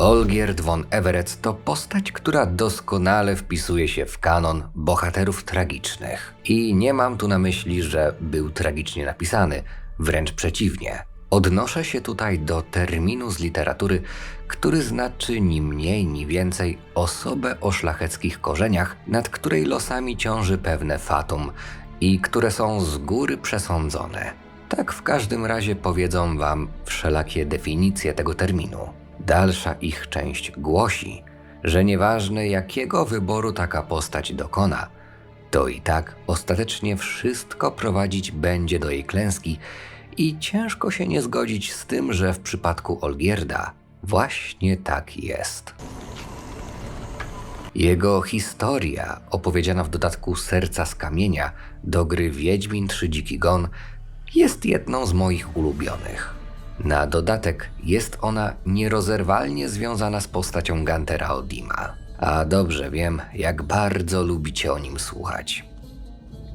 Olgierd von Everett to postać, która doskonale wpisuje się w kanon bohaterów tragicznych. I nie mam tu na myśli, że był tragicznie napisany, wręcz przeciwnie. Odnoszę się tutaj do terminu z literatury, który znaczy ni mniej, ni więcej osobę o szlacheckich korzeniach, nad której losami ciąży pewne fatum i które są z góry przesądzone. Tak w każdym razie powiedzą wam wszelakie definicje tego terminu. Dalsza ich część głosi, że nieważne jakiego wyboru taka postać dokona, to i tak ostatecznie wszystko prowadzić będzie do jej klęski i ciężko się nie zgodzić z tym, że w przypadku Olgierda właśnie tak jest. Jego historia, opowiedziana w dodatku Serca z kamienia do gry Wiedźmin Trzy Dziki Gon, jest jedną z moich ulubionych. Na dodatek jest ona nierozerwalnie związana z postacią Gantera Odima. A dobrze wiem, jak bardzo lubicie o nim słuchać.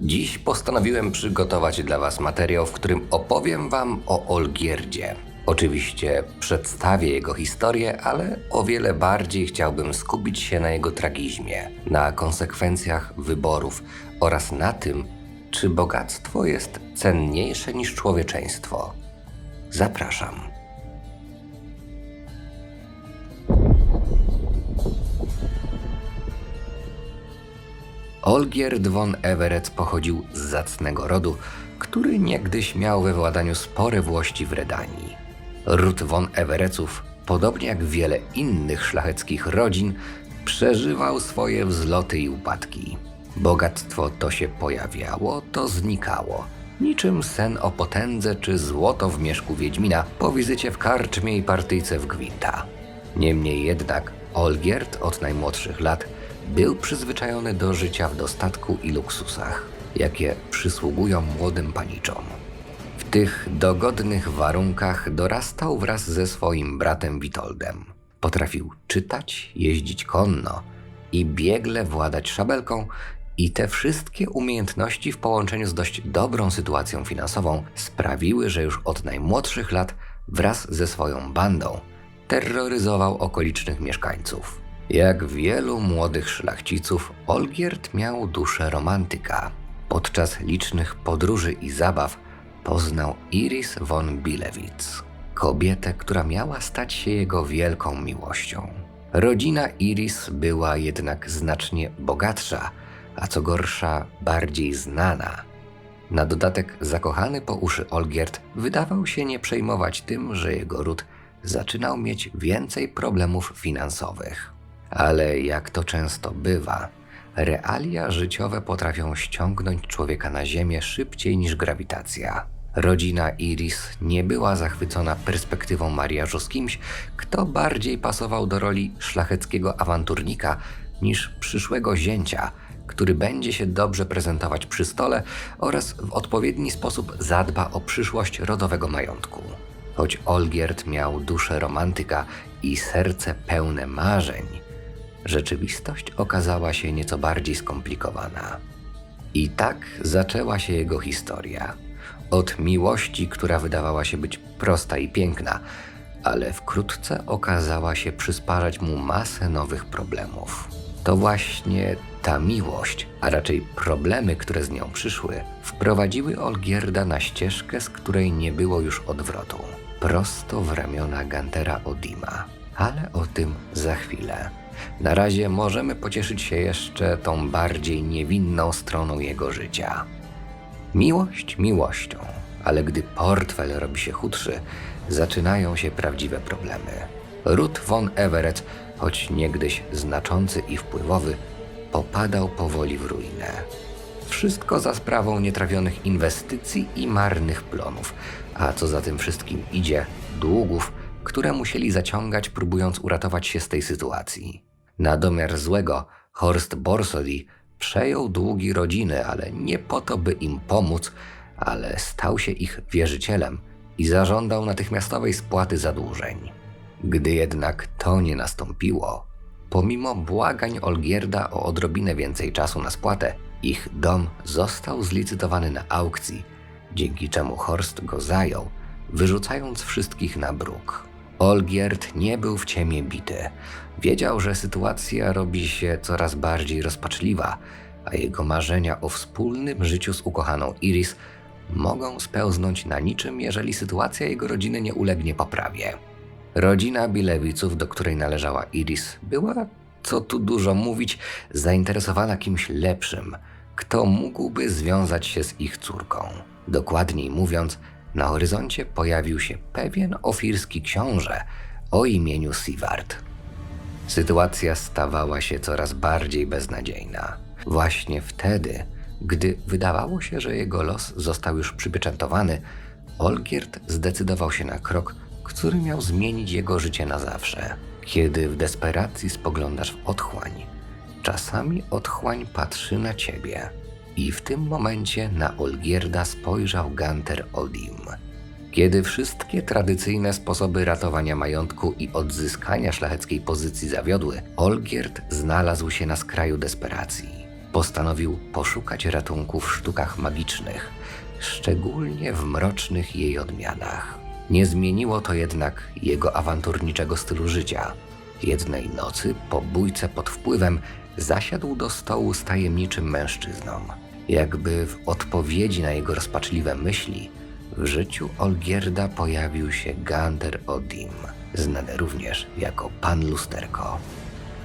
Dziś postanowiłem przygotować dla Was materiał, w którym opowiem Wam o Olgierdzie. Oczywiście przedstawię jego historię, ale o wiele bardziej chciałbym skupić się na jego tragizmie, na konsekwencjach wyborów oraz na tym, czy bogactwo jest cenniejsze niż człowieczeństwo. Zapraszam. Olgierd von Everett pochodził z zacnego rodu, który niegdyś miał we władaniu spore włości w Redanii. Ród von Everettów, podobnie jak wiele innych szlacheckich rodzin, przeżywał swoje wzloty i upadki. Bogactwo to się pojawiało, to znikało. Niczym sen o potędze czy złoto w mieszku Wiedźmina po wizycie w karczmie i partyjce w Gwinta. Niemniej jednak Olgierd od najmłodszych lat był przyzwyczajony do życia w dostatku i luksusach, jakie przysługują młodym paniczom. W tych dogodnych warunkach dorastał wraz ze swoim bratem Witoldem. Potrafił czytać, jeździć konno i biegle władać szabelką, i te wszystkie umiejętności w połączeniu z dość dobrą sytuacją finansową sprawiły, że już od najmłodszych lat wraz ze swoją bandą terroryzował okolicznych mieszkańców. Jak wielu młodych szlachciców, Olgierd miał duszę romantyka. Podczas licznych podróży i zabaw poznał Iris von Bilewitz, kobietę, która miała stać się jego wielką miłością. Rodzina Iris była jednak znacznie bogatsza, a co gorsza, bardziej znana. Na dodatek zakochany po uszy Olgierd wydawał się nie przejmować tym, że jego ród zaczynał mieć więcej problemów finansowych. Ale jak to często bywa, realia życiowe potrafią ściągnąć człowieka na ziemię szybciej niż grawitacja. Rodzina Iris nie była zachwycona perspektywą mariażu z kimś, kto bardziej pasował do roli szlacheckiego awanturnika niż przyszłego zięcia, który będzie się dobrze prezentować przy stole oraz w odpowiedni sposób zadba o przyszłość rodowego majątku. Choć Olgierd miał duszę romantyka i serce pełne marzeń, rzeczywistość okazała się nieco bardziej skomplikowana. I tak zaczęła się jego historia. Od miłości, która wydawała się być prosta i piękna, ale wkrótce okazała się przysparzać mu masę nowych problemów. To właśnie ta miłość, a raczej problemy, które z nią przyszły, wprowadziły Olgierda na ścieżkę, z której nie było już odwrotu. Prosto w ramiona Gantera Odima. Ale o tym za chwilę. Na razie możemy pocieszyć się jeszcze tą bardziej niewinną stroną jego życia. Miłość miłością, ale gdy portfel robi się chudszy, zaczynają się prawdziwe problemy. Ruth von Everett, choć niegdyś znaczący i wpływowy, popadał powoli w ruinę. Wszystko za sprawą nietrafionych inwestycji i marnych plonów, a co za tym wszystkim idzie, długów, które musieli zaciągać, próbując uratować się z tej sytuacji. Na domiar złego, Horst Borsodi przejął długi rodziny, ale nie po to, by im pomóc, ale stał się ich wierzycielem i zażądał natychmiastowej spłaty zadłużeń. Gdy jednak to nie nastąpiło, pomimo błagań Olgierda o odrobinę więcej czasu na spłatę, ich dom został zlicytowany na aukcji, dzięki czemu Horst go zajął, wyrzucając wszystkich na bruk. Olgierd nie był w ciemię bity. Wiedział, że sytuacja robi się coraz bardziej rozpaczliwa, a jego marzenia o wspólnym życiu z ukochaną Iris mogą spełznąć na niczym, jeżeli sytuacja jego rodziny nie ulegnie poprawie. Rodzina Bilewiców, do której należała Iris, była, co tu dużo mówić, zainteresowana kimś lepszym, kto mógłby związać się z ich córką. Dokładniej mówiąc, na horyzoncie pojawił się pewien ofirski książę o imieniu Sivart. Sytuacja stawała się coraz bardziej beznadziejna. Właśnie wtedy, gdy wydawało się, że jego los został już przypieczętowany, Olgierd zdecydował się na krok, który miał zmienić jego życie na zawsze. Kiedy w desperacji spoglądasz w otchłań, czasami otchłań patrzy na ciebie. I w tym momencie na Olgierda spojrzał Ganter Odim. Kiedy wszystkie tradycyjne sposoby ratowania majątku i odzyskania szlacheckiej pozycji zawiodły, Olgierd znalazł się na skraju desperacji. Postanowił poszukać ratunku w sztukach magicznych, szczególnie w mrocznych jej odmianach. Nie zmieniło to jednak jego awanturniczego stylu życia. Jednej nocy po bójce pod wpływem zasiadł do stołu z tajemniczym mężczyzną. Jakby w odpowiedzi na jego rozpaczliwe myśli, w życiu Olgierda pojawił się Ganter Odim, znany również jako Pan Lusterko.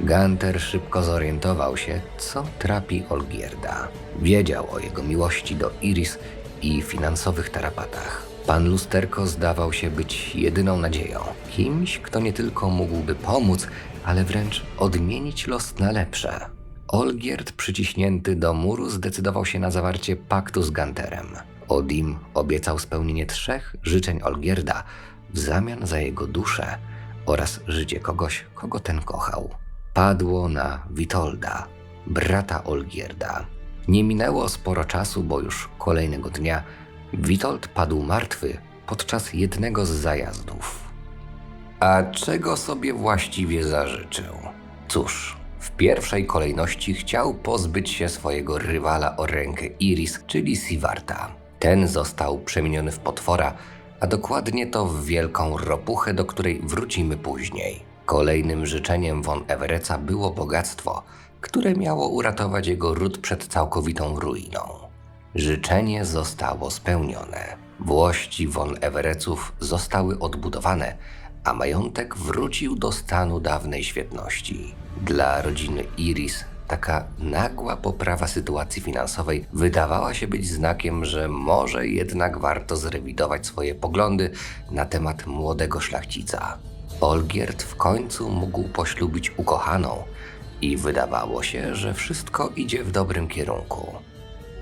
Ganter szybko zorientował się, co trapi Olgierda. Wiedział o jego miłości do Iris i finansowych tarapatach. Pan Lusterko zdawał się być jedyną nadzieją. Kimś, kto nie tylko mógłby pomóc, ale wręcz odmienić los na lepsze. Olgierd, przyciśnięty do muru, zdecydował się na zawarcie paktu z Ganterem. Odim obiecał spełnienie trzech życzeń Olgierda w zamian za jego duszę oraz życie kogoś, kogo ten kochał. Padło na Witolda, brata Olgierda. Nie minęło sporo czasu, bo już kolejnego dnia Witold padł martwy podczas jednego z zajazdów. A czego sobie właściwie zażyczył? Cóż, w pierwszej kolejności chciał pozbyć się swojego rywala o rękę Iris, czyli Sivarta. Ten został przemieniony w potwora, a dokładnie to w wielką ropuchę, do której wrócimy później. Kolejnym życzeniem von Evereca było bogactwo, które miało uratować jego ród przed całkowitą ruiną. Życzenie zostało spełnione. Włości von Evereców zostały odbudowane, a majątek wrócił do stanu dawnej świetności. Dla rodziny Iris taka nagła poprawa sytuacji finansowej wydawała się być znakiem, że może jednak warto zrewidować swoje poglądy na temat młodego szlachcica. Olgierd w końcu mógł poślubić ukochaną i wydawało się, że wszystko idzie w dobrym kierunku.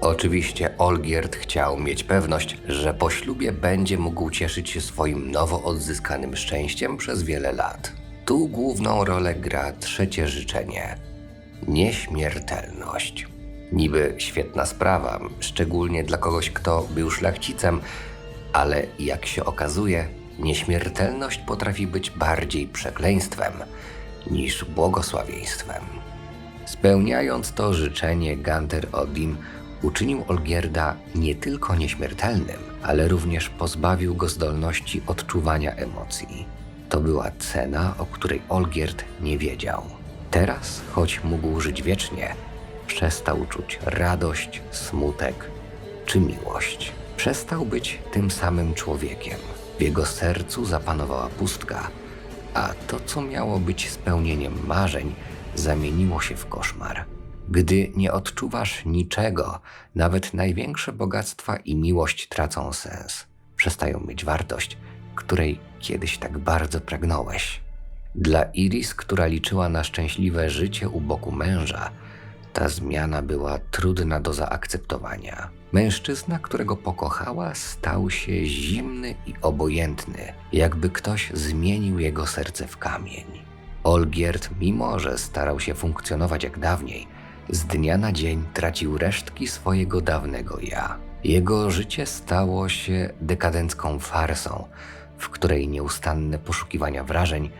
Oczywiście Olgierd chciał mieć pewność, że po ślubie będzie mógł cieszyć się swoim nowo odzyskanym szczęściem przez wiele lat. Tu główną rolę gra trzecie życzenie nieśmiertelność. Niby świetna sprawa, szczególnie dla kogoś, kto był szlachcicem, ale jak się okazuje, nieśmiertelność potrafi być bardziej przekleństwem niż błogosławieństwem. Spełniając to życzenie, Ganter Odim uczynił Olgierda nie tylko nieśmiertelnym, ale również pozbawił go zdolności odczuwania emocji. To była cena, o której Olgierd nie wiedział. Teraz, choć mógł żyć wiecznie, przestał czuć radość, smutek czy miłość. Przestał być tym samym człowiekiem. W jego sercu zapanowała pustka, a to, co miało być spełnieniem marzeń, zamieniło się w koszmar. Gdy nie odczuwasz niczego, nawet największe bogactwa i miłość tracą sens. Przestają mieć wartość, której kiedyś tak bardzo pragnąłeś. Dla Iris, która liczyła na szczęśliwe życie u boku męża, ta zmiana była trudna do zaakceptowania. Mężczyzna, którego pokochała, stał się zimny i obojętny, jakby ktoś zmienił jego serce w kamień. Olgierd, mimo że starał się funkcjonować jak dawniej, z dnia na dzień tracił resztki swojego dawnego ja. Jego życie stało się dekadencką farsą, w której nieustanne poszukiwania wrażeń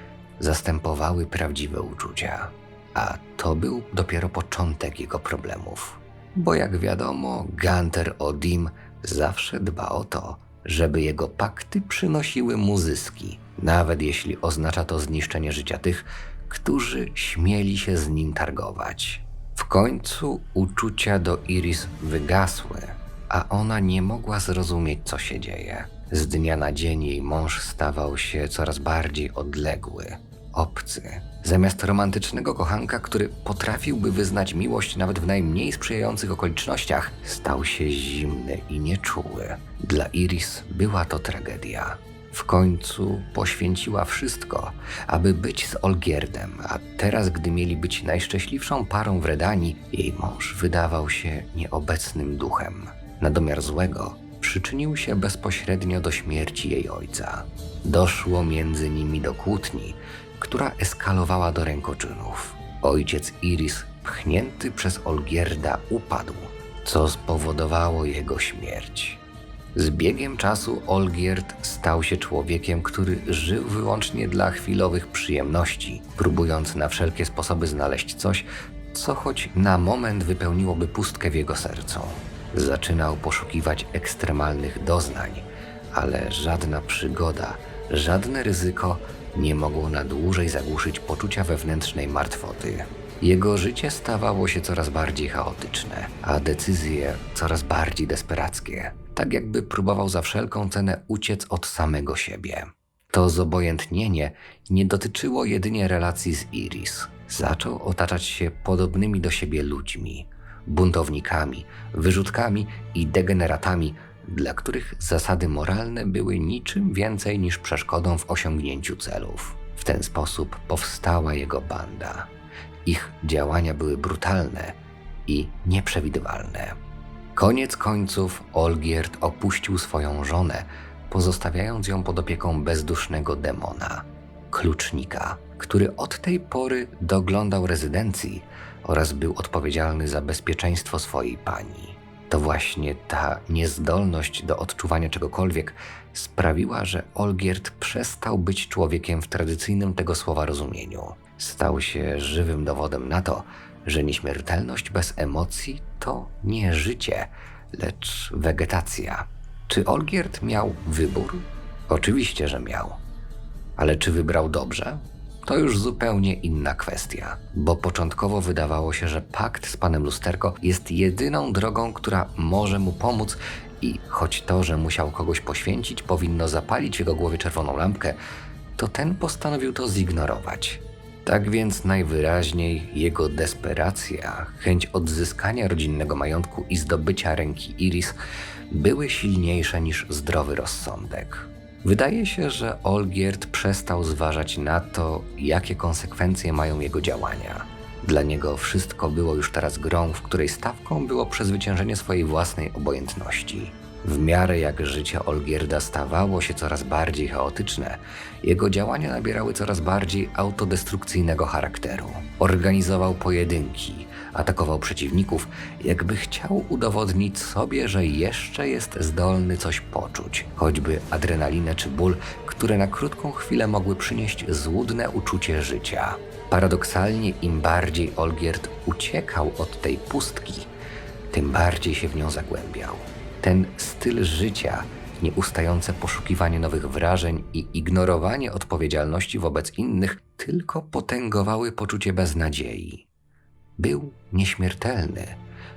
zastępowały prawdziwe uczucia. A to był dopiero początek jego problemów. Bo jak wiadomo, Ganter Odim zawsze dba o to, żeby jego pakty przynosiły mu zyski, nawet jeśli oznacza to zniszczenie życia tych, którzy śmieli się z nim targować. Końcu uczucia do Iris wygasły, a ona nie mogła zrozumieć, co się dzieje. Z dnia na dzień jej mąż stawał się coraz bardziej odległy, obcy. Zamiast romantycznego kochanka, który potrafiłby wyznać miłość nawet w najmniej sprzyjających okolicznościach, stał się zimny i nieczuły. Dla Iris była to tragedia. W końcu poświęciła wszystko, aby być z Olgierdem, a teraz, gdy mieli być najszczęśliwszą parą w Redanii, jej mąż wydawał się nieobecnym duchem. Na domiar złego przyczynił się bezpośrednio do śmierci jej ojca. Doszło między nimi do kłótni, która eskalowała do rękoczynów. Ojciec Iris, pchnięty przez Olgierda, upadł, co spowodowało jego śmierć. Z biegiem czasu Olgierd stał się człowiekiem, który żył wyłącznie dla chwilowych przyjemności, próbując na wszelkie sposoby znaleźć coś, co choć na moment wypełniłoby pustkę w jego sercu. Zaczynał poszukiwać ekstremalnych doznań, ale żadna przygoda, żadne ryzyko nie mogło na dłużej zagłuszyć poczucia wewnętrznej martwoty. Jego życie stawało się coraz bardziej chaotyczne, a decyzje coraz bardziej desperackie, tak jakby próbował za wszelką cenę uciec od samego siebie. To zobojętnienie nie dotyczyło jedynie relacji z Iris. Zaczął otaczać się podobnymi do siebie ludźmi, buntownikami, wyrzutkami i degeneratami, dla których zasady moralne były niczym więcej niż przeszkodą w osiągnięciu celów. W ten sposób powstała jego banda. Ich działania były brutalne i nieprzewidywalne. Koniec końców Olgierd opuścił swoją żonę, pozostawiając ją pod opieką bezdusznego demona, klucznika, który od tej pory doglądał rezydencji oraz był odpowiedzialny za bezpieczeństwo swojej pani. To właśnie ta niezdolność do odczuwania czegokolwiek sprawiła, że Olgierd przestał być człowiekiem w tradycyjnym tego słowa rozumieniu. Stał się żywym dowodem na to, że nieśmiertelność bez emocji to nie życie, lecz wegetacja. Czy Olgierd miał wybór? Oczywiście, że miał. Ale czy wybrał dobrze? To już zupełnie inna kwestia, bo początkowo wydawało się, że pakt z panem Lusterko jest jedyną drogą, która może mu pomóc i choć to, że musiał kogoś poświęcić, powinno zapalić w jego głowie czerwoną lampkę, to ten postanowił to zignorować. Tak więc najwyraźniej jego desperacja, chęć odzyskania rodzinnego majątku i zdobycia ręki Iris były silniejsze niż zdrowy rozsądek. Wydaje się, że Olgierd przestał zważać na to, jakie konsekwencje mają jego działania. Dla niego wszystko było już teraz grą, w której stawką było przezwyciężenie swojej własnej obojętności. W miarę jak życie Olgierda stawało się coraz bardziej chaotyczne, jego działania nabierały coraz bardziej autodestrukcyjnego charakteru. Organizował pojedynki, atakował przeciwników, jakby chciał udowodnić sobie, że jeszcze jest zdolny coś poczuć, choćby adrenalinę czy ból, które na krótką chwilę mogły przynieść złudne uczucie życia. Paradoksalnie, im bardziej Olgierd uciekał od tej pustki, tym bardziej się w nią zagłębiał. Ten styl życia, nieustające poszukiwanie nowych wrażeń i ignorowanie odpowiedzialności wobec innych tylko potęgowały poczucie beznadziei. Był nieśmiertelny,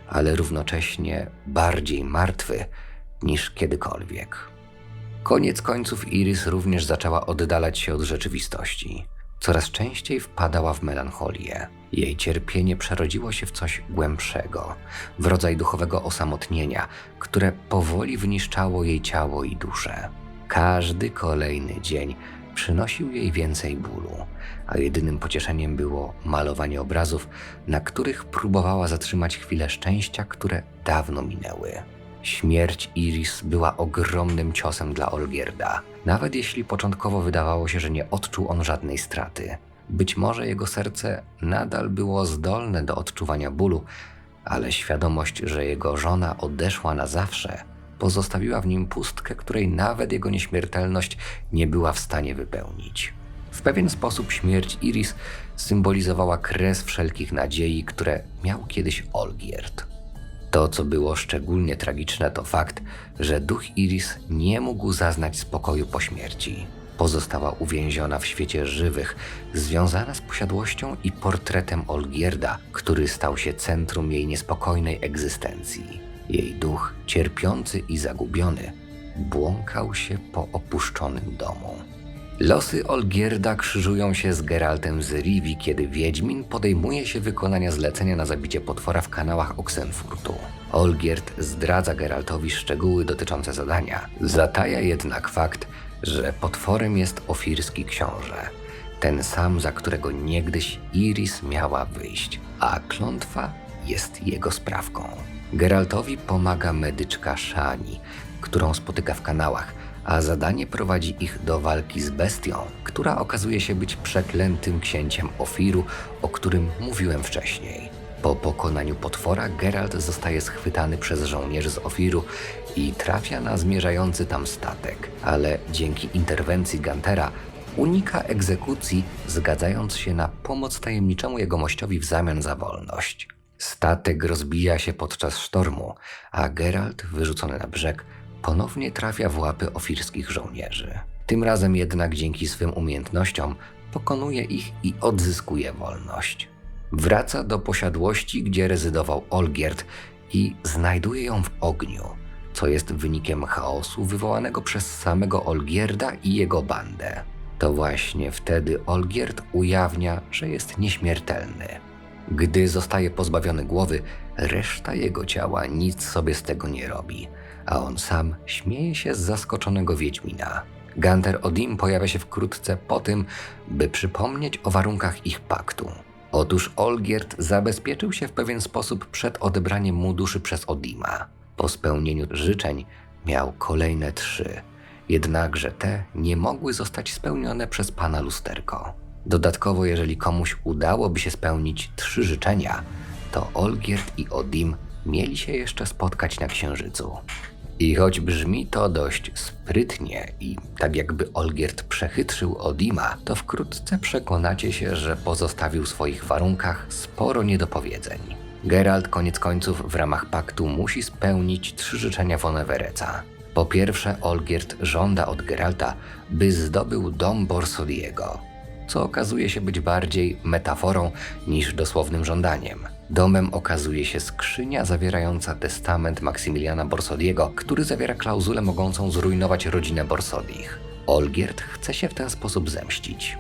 ale równocześnie bardziej martwy niż kiedykolwiek. Koniec końców Iris również zaczęła oddalać się od rzeczywistości. Coraz częściej wpadała w melancholię. Jej cierpienie przerodziło się w coś głębszego, w rodzaj duchowego osamotnienia, które powoli wyniszczało jej ciało i duszę. Każdy kolejny dzień przynosił jej więcej bólu, a jedynym pocieszeniem było malowanie obrazów, na których próbowała zatrzymać chwile szczęścia, które dawno minęły. Śmierć Iris była ogromnym ciosem dla Olgierda, nawet jeśli początkowo wydawało się, że nie odczuł on żadnej straty. Być może jego serce nadal było zdolne do odczuwania bólu, ale świadomość, że jego żona odeszła na zawsze, pozostawiła w nim pustkę, której nawet jego nieśmiertelność nie była w stanie wypełnić. W pewien sposób śmierć Iris symbolizowała kres wszelkich nadziei, które miał kiedyś Olgierd. To, co było szczególnie tragiczne, to fakt, że duch Iris nie mógł zaznać spokoju po śmierci. Pozostała uwięziona w świecie żywych, związana z posiadłością i portretem Olgierda, który stał się centrum jej niespokojnej egzystencji. Jej duch, cierpiący i zagubiony, błąkał się po opuszczonym domu. Losy Olgierda krzyżują się z Geraltem z Rivi, kiedy Wiedźmin podejmuje się wykonania zlecenia na zabicie potwora w kanałach Oxenfurtu. Olgierd zdradza Geraltowi szczegóły dotyczące zadania, zataja jednak fakt, że potworem jest ofirski książę, ten sam, za którego niegdyś Iris miała wyjść, a klątwa jest jego sprawką. Geraltowi pomaga medyczka Shani, którą spotyka w kanałach, a zadanie prowadzi ich do walki z bestią, która okazuje się być przeklętym księciem Ofiru, o którym mówiłem wcześniej. Po pokonaniu potwora Geralt zostaje schwytany przez żołnierzy z Ofiru i trafia na zmierzający tam statek, ale dzięki interwencji Gantera unika egzekucji, zgadzając się na pomoc tajemniczemu jegomościowi w zamian za wolność. Statek rozbija się podczas sztormu, a Geralt, wyrzucony na brzeg, ponownie trafia w łapy ofirskich żołnierzy. Tym razem jednak dzięki swym umiejętnościom pokonuje ich i odzyskuje wolność. Wraca do posiadłości, gdzie rezydował Olgierd i znajduje ją w ogniu, co jest wynikiem chaosu wywołanego przez samego Olgierda i jego bandę. To właśnie wtedy Olgierd ujawnia, że jest nieśmiertelny. Gdy zostaje pozbawiony głowy, reszta jego ciała nic sobie z tego nie robi, a on sam śmieje się z zaskoczonego Wiedźmina. Ganter Odim pojawia się wkrótce po tym, by przypomnieć o warunkach ich paktu. Otóż Olgierd zabezpieczył się w pewien sposób przed odebraniem mu duszy przez Odima. Po spełnieniu życzeń miał kolejne trzy, jednakże te nie mogły zostać spełnione przez pana lusterko. Dodatkowo, jeżeli komuś udałoby się spełnić trzy życzenia, to Olgierd i Odim mieli się jeszcze spotkać na Księżycu. I choć brzmi to dość sprytnie i tak jakby Olgierd przechytrzył Odima, to wkrótce przekonacie się, że pozostawił w swoich warunkach sporo niedopowiedzeń. Geralt koniec końców w ramach paktu musi spełnić trzy życzenia von Evereca. Po pierwsze, Olgierd żąda od Geralta, by zdobył dom Borsodiego, co okazuje się być bardziej metaforą niż dosłownym żądaniem. Domem okazuje się skrzynia zawierająca testament Maksymiliana Borsodiego, który zawiera klauzulę mogącą zrujnować rodzinę Borsodich. Olgierd chce się w ten sposób zemścić.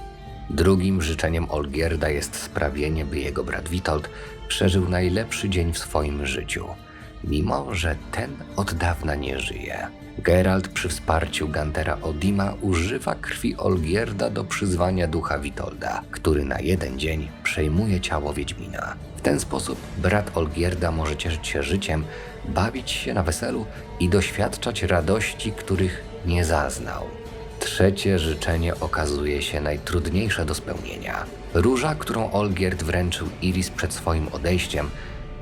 Drugim życzeniem Olgierda jest sprawienie, by jego brat Witold przeżył najlepszy dzień w swoim życiu, mimo że ten od dawna nie żyje. Geralt przy wsparciu Gantera Odima używa krwi Olgierda do przyzwania ducha Witolda, który na jeden dzień przejmuje ciało Wiedźmina. W ten sposób brat Olgierda może cieszyć się życiem, bawić się na weselu i doświadczać radości, których nie zaznał. Trzecie życzenie okazuje się najtrudniejsze do spełnienia. Róża, którą Olgierd wręczył Iris przed swoim odejściem,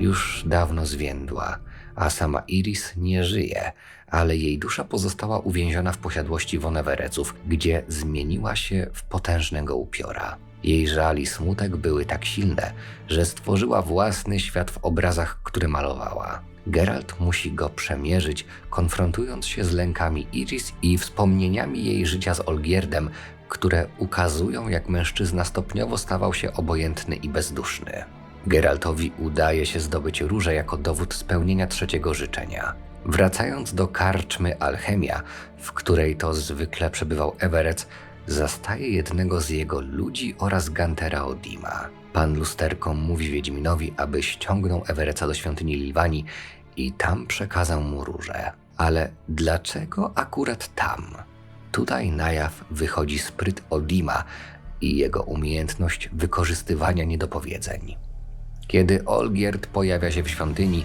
już dawno zwiędła, a sama Iris nie żyje, ale jej dusza pozostała uwięziona w posiadłości Wonewereców, gdzie zmieniła się w potężnego upiora. Jej żal i smutek były tak silne, że stworzyła własny świat w obrazach, które malowała. Geralt musi go przemierzyć, konfrontując się z lękami Iris i wspomnieniami jej życia z Olgierdem, które ukazują, jak mężczyzna stopniowo stawał się obojętny i bezduszny. Geraltowi udaje się zdobyć różę jako dowód spełnienia trzeciego życzenia. Wracając do karczmy Alchemia, w której to zwykle przebywał Everett, zastaje jednego z jego ludzi oraz Gantera Odima. Pan lusterką mówi Wiedźminowi, aby ściągnął Evereca do świątyni Liwani i tam przekazał mu różę. Ale dlaczego akurat tam? Tutaj na jaw wychodzi spryt Odima i jego umiejętność wykorzystywania niedopowiedzeń. Kiedy Olgierd pojawia się w świątyni,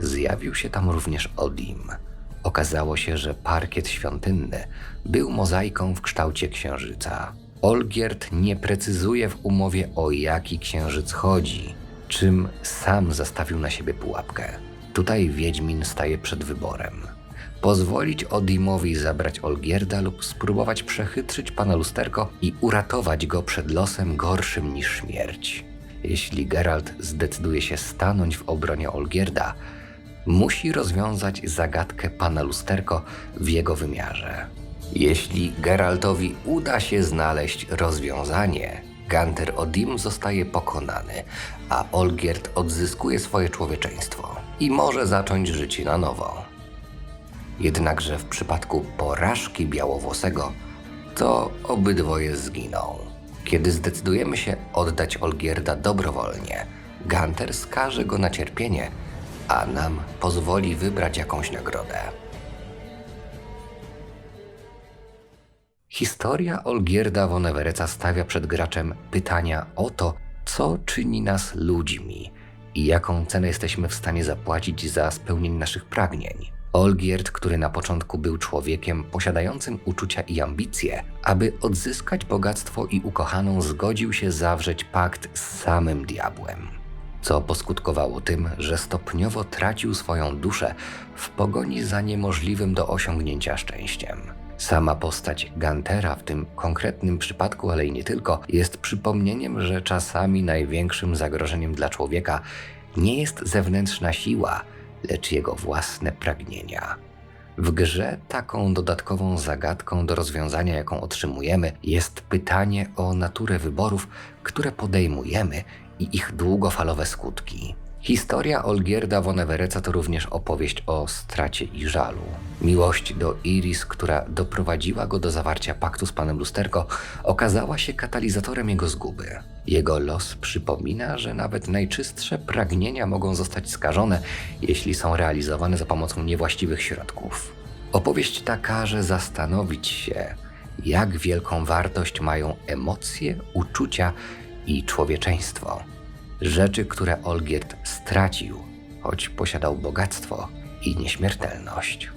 zjawił się tam również Odim. Okazało się, że parkiet świątynny był mozaiką w kształcie księżyca. Olgierd nie precyzuje w umowie o jaki księżyc chodzi, czym sam zastawił na siebie pułapkę. Tutaj Wiedźmin staje przed wyborem. Pozwolić Odimowi zabrać Olgierda lub spróbować przechytrzyć pana lusterko i uratować go przed losem gorszym niż śmierć. Jeśli Geralt zdecyduje się stanąć w obronie Olgierda, musi rozwiązać zagadkę pana lusterko w jego wymiarze. Jeśli Geraltowi uda się znaleźć rozwiązanie, Ganter Odim zostaje pokonany, a Olgierd odzyskuje swoje człowieczeństwo i może zacząć życie na nowo. Jednakże w przypadku porażki białowłosego, to obydwoje zginą. Kiedy zdecydujemy się oddać Olgierda dobrowolnie, Ganter skaże go na cierpienie, a nam pozwoli wybrać jakąś nagrodę. Historia Olgierda von Evereca stawia przed graczem pytania o to, co czyni nas ludźmi i jaką cenę jesteśmy w stanie zapłacić za spełnienie naszych pragnień. Olgierd, który na początku był człowiekiem posiadającym uczucia i ambicje, aby odzyskać bogactwo i ukochaną, zgodził się zawrzeć pakt z samym diabłem co poskutkowało tym, że stopniowo tracił swoją duszę w pogoni za niemożliwym do osiągnięcia szczęściem. Sama postać Gantera w tym konkretnym przypadku, ale i nie tylko, jest przypomnieniem, że czasami największym zagrożeniem dla człowieka nie jest zewnętrzna siła, lecz jego własne pragnienia. W grze taką dodatkową zagadką do rozwiązania, jaką otrzymujemy, jest pytanie o naturę wyborów, które podejmujemy i ich długofalowe skutki. Historia Olgierda von Evereca to również opowieść o stracie i żalu. Miłość do Iris, która doprowadziła go do zawarcia paktu z panem Lusterko, okazała się katalizatorem jego zguby. Jego los przypomina, że nawet najczystsze pragnienia mogą zostać skażone, jeśli są realizowane za pomocą niewłaściwych środków. Opowieść ta każe zastanowić się, jak wielką wartość mają emocje, uczucia i człowieczeństwo. Rzeczy, które Olgierd stracił, choć posiadał bogactwo i nieśmiertelność.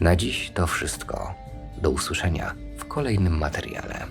Na dziś to wszystko. Do usłyszenia w kolejnym materiale.